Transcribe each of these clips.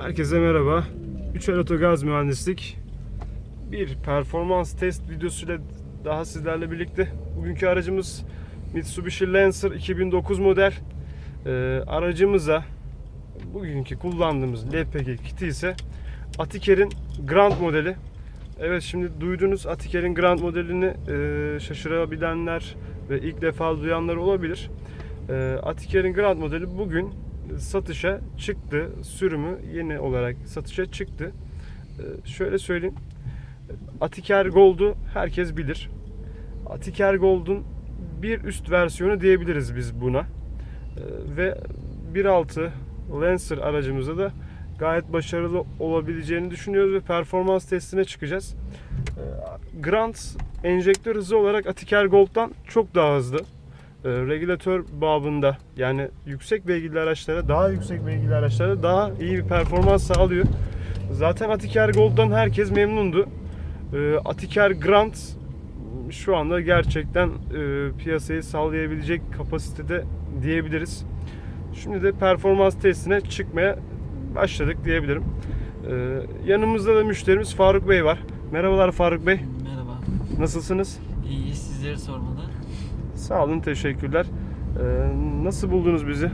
Herkese merhaba. 3 Otogaz Mühendislik bir performans test videosuyla daha sizlerle birlikte. Bugünkü aracımız Mitsubishi Lancer 2009 model. Ee, aracımıza bugünkü kullandığımız LPG kiti ise Atiker'in Grand modeli. Evet şimdi duydunuz Atiker'in Grand modelini e, şaşırabilenler ve ilk defa duyanlar olabilir. E, Atiker'in Grand modeli bugün satışa çıktı. Sürümü yeni olarak satışa çıktı. E, şöyle söyleyeyim. Atiker Gold'u herkes bilir. Atiker Gold'un bir üst versiyonu diyebiliriz biz buna. E, ve 1.6 Lancer aracımızda da gayet başarılı olabileceğini düşünüyoruz ve performans testine çıkacağız. Ee, Grand enjektör hızı olarak Atiker Gold'dan çok daha hızlı. Ee, Regülatör babında yani yüksek beygirli araçlara, daha yüksek beygirli araçlara daha iyi bir performans sağlıyor. Zaten Atiker Gold'dan herkes memnundu. Ee, Atiker Grand şu anda gerçekten e, piyasayı sallayabilecek kapasitede diyebiliriz. Şimdi de performans testine çıkmaya başladık diyebilirim. Yanımızda da müşterimiz Faruk Bey var. Merhabalar Faruk Bey. Merhaba. Nasılsınız? İyi sizleri sormalı. Sağ olun, teşekkürler. Ee, nasıl buldunuz bizi? Ee,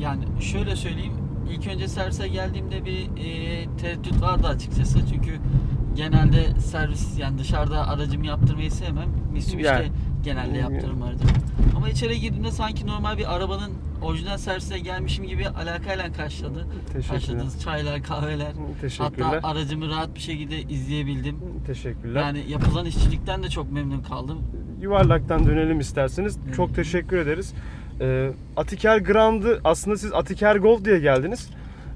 yani şöyle söyleyeyim. İlk önce servise geldiğimde bir e, tereddüt vardı açıkçası. Çünkü genelde servis yani dışarıda aracımı yaptırmayı sevmem. Mitsubishi'de Yani. genelde yaptırırım aracımı. Ama içeri girdiğimde sanki normal bir arabanın orijinal servise gelmişim gibi alakayla karşıladı. Karşıladınız çaylar, kahveler. Teşekkürler. Hatta aracımı rahat bir şekilde izleyebildim. Teşekkürler. Yani yapılan işçilikten de çok memnun kaldım. Yuvarlaktan dönelim isterseniz. Evet. Çok teşekkür ederiz. Ee, Atiker Grand'ı aslında siz Atiker Gold diye geldiniz.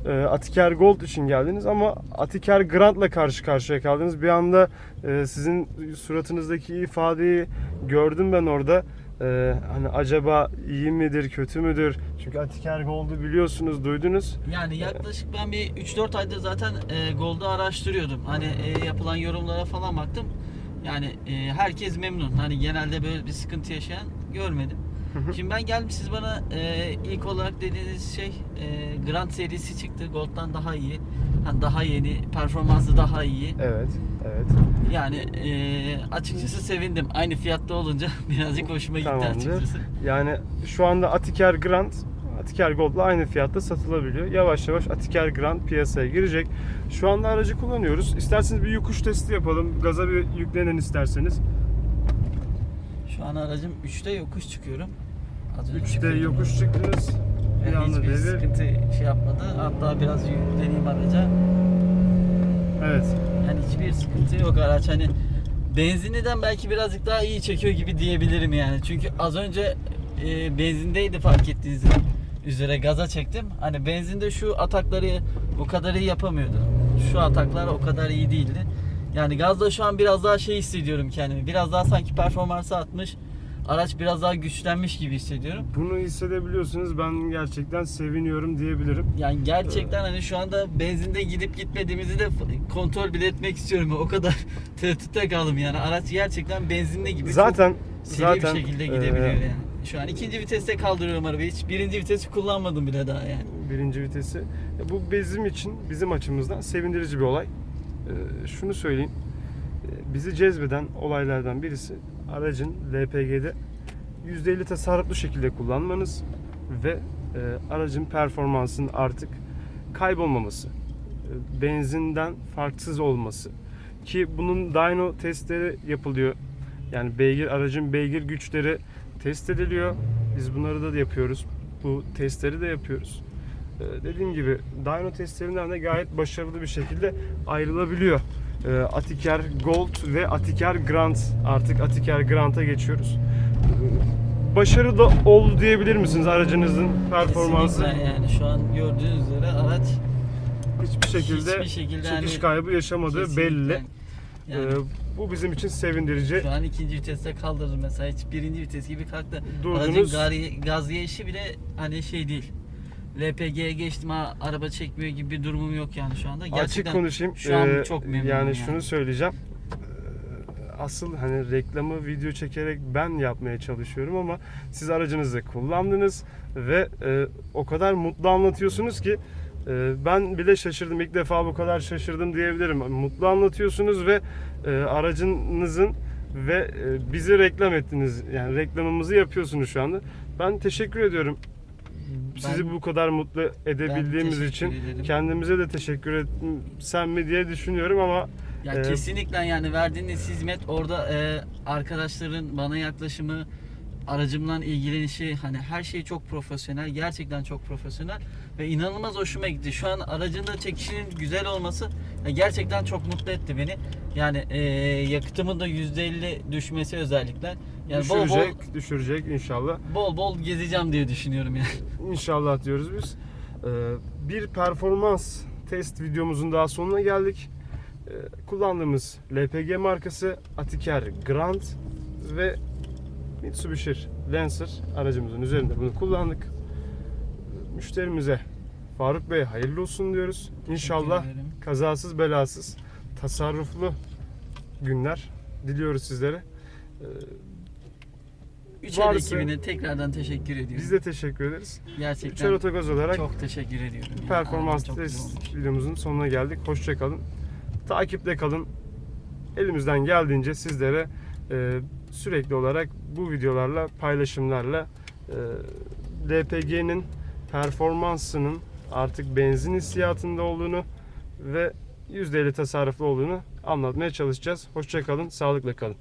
Ee, Atiker Gold için geldiniz ama Atiker Grand'la karşı karşıya kaldınız. Bir anda e, sizin suratınızdaki ifadeyi gördüm ben orada. Ee, hani acaba iyi midir, kötü müdür? Çünkü Atiker Gold'u biliyorsunuz, duydunuz. Yani yaklaşık ben bir 3-4 aydır zaten e, Gold'u araştırıyordum. Hani e, yapılan yorumlara falan baktım. Yani e, herkes memnun. Hani genelde böyle bir sıkıntı yaşayan görmedim. Şimdi ben geldim siz bana e, ilk olarak dediğiniz şey e, Grand serisi çıktı. Gold'dan daha iyi. Hani daha yeni, performansı daha iyi. Evet, evet. Yani e, açıkçası sevindim. Aynı fiyatta olunca birazcık hoşuma gitti Tamamdır. açıkçası. Yani şu anda Atiker Grand Atiker Gold'la aynı fiyatta satılabiliyor. Yavaş yavaş Atiker Grand piyasaya girecek. Şu anda aracı kullanıyoruz. İsterseniz bir yokuş testi yapalım. Gaza bir yüklenin isterseniz. Şu an aracım 3'te yokuş çıkıyorum. Az önce 3'te çıkıyordum. yokuş çıktınız. Bir Yani anda hiçbir devir. sıkıntı şey yapmadı. Hatta biraz yükleneyim araca. Evet. Yani hiçbir sıkıntı yok araç. Hani benzinliden belki birazcık daha iyi çekiyor gibi diyebilirim yani. Çünkü az önce e, benzindeydi fark ettiğiniz üzere gaza çektim. Hani benzinde şu atakları o kadar iyi yapamıyordu. Şu ataklar o kadar iyi değildi. Yani gazda şu an biraz daha şey hissediyorum kendimi. Biraz daha sanki performansı atmış. Araç biraz daha güçlenmiş gibi hissediyorum. Bunu hissedebiliyorsunuz. Ben gerçekten seviniyorum diyebilirim. Yani gerçekten hani şu anda benzinde gidip gitmediğimizi de kontrol bile etmek istiyorum. O kadar tereddütte kaldım yani. Araç gerçekten benzinli gibi Zaten seri zaten bir şekilde e, gidebiliyor yani. Şu an ikinci viteste kaldırıyorum arabayı. Hiç birinci vitesi kullanmadım bile daha yani. birinci vitesi. E, Bu bizim için, bizim açımızdan sevindirici bir olay. E, Şunu söyleyeyim. E, Bizi cezbeden olaylardan birisi aracın LPG'de %50 tasarruflu şekilde kullanmanız ve e, aracın performansının artık kaybolmaması. E, Benzinden farksız olması. Ki bunun dyno testleri yapılıyor. Yani beygir aracın beygir güçleri test ediliyor. Biz bunları da yapıyoruz. Bu testleri de yapıyoruz. Ee, dediğim gibi dyno testlerinden de gayet başarılı bir şekilde ayrılabiliyor. Ee, Atiker Gold ve Atiker Grand artık Atiker Grand'a geçiyoruz. Ee, başarılı oldu diyebilir misiniz aracınızın performansı? Kesinlikle yani şu an gördüğünüz üzere araç Hiçbir şekilde, hiçbir şekilde çekiş hani kaybı yaşamadığı kesinlikle belli. Yani Ee, bu bizim için sevindirici. şu an ikinci viteste kaldırır mesela hiç birinci vites gibi kalktı. Durdunuz. Aracın gaz, gelişi bile hani şey değil. LPG'ye geçtim ha araba çekmiyor gibi bir durumum yok yani şu anda. Gerçekten Açık konuşayım. Şu an Ee, çok memnunum yani, yani. şunu söyleyeceğim. Ee, Asıl hani reklamı video çekerek ben yapmaya çalışıyorum ama siz aracınızı kullandınız ve e, o kadar mutlu anlatıyorsunuz ki Ben bile şaşırdım. İlk defa bu kadar şaşırdım diyebilirim. Mutlu anlatıyorsunuz ve e, aracınızın ve e, bizi reklam ettiniz. Yani reklamımızı yapıyorsunuz şu anda. Ben teşekkür ediyorum. Sizi Ben- bu kadar mutlu edebildiğimiz için ederim. kendimize de teşekkür etsem mi diye düşünüyorum ama Ya Ee, kesinlikle yani verdiğiniz hizmet orada e, arkadaşların bana yaklaşımı, aracımla ilgilenişi hani her şey çok profesyonel. Gerçekten çok profesyonel ve inanılmaz hoşuma gitti. Şu an aracın da çekişinin güzel olması gerçekten çok mutlu etti beni. Yani e, yakıtımın da %50 düşmesi özellikle. Yani bol düşürecek, bol düşürecek inşallah. bol bol gezeceğim diye düşünüyorum yani. İnşallah diyoruz biz. Ee, Bir performans test videomuzun daha sonuna geldik. Ee, Kullandığımız LPG markası Atiker Grand ve Mitsubishi Lancer aracımızın üzerinde bunu kullandık. Müşterimize Faruk Bey hayırlı olsun diyoruz. İnşallah kazasız belasız tasarruflu günler diliyoruz sizlere. Ee, Üçer Varsa- ekibine tekrardan teşekkür ediyorum. Biz de teşekkür ederiz. Gerçekten Üçer Otogaz olarak çok teşekkür ediyorum. yani. performans test videomuzun sonuna geldik. Hoşça kalın. Takipte kalın. Elimizden geldiğince sizlere e, sürekli olarak bu videolarla, paylaşımlarla e, LPG'nin performansının artık benzin hissiyatında olduğunu ve %50 tasarruflu olduğunu anlatmaya çalışacağız. Hoşça kalın, sağlıkla kalın.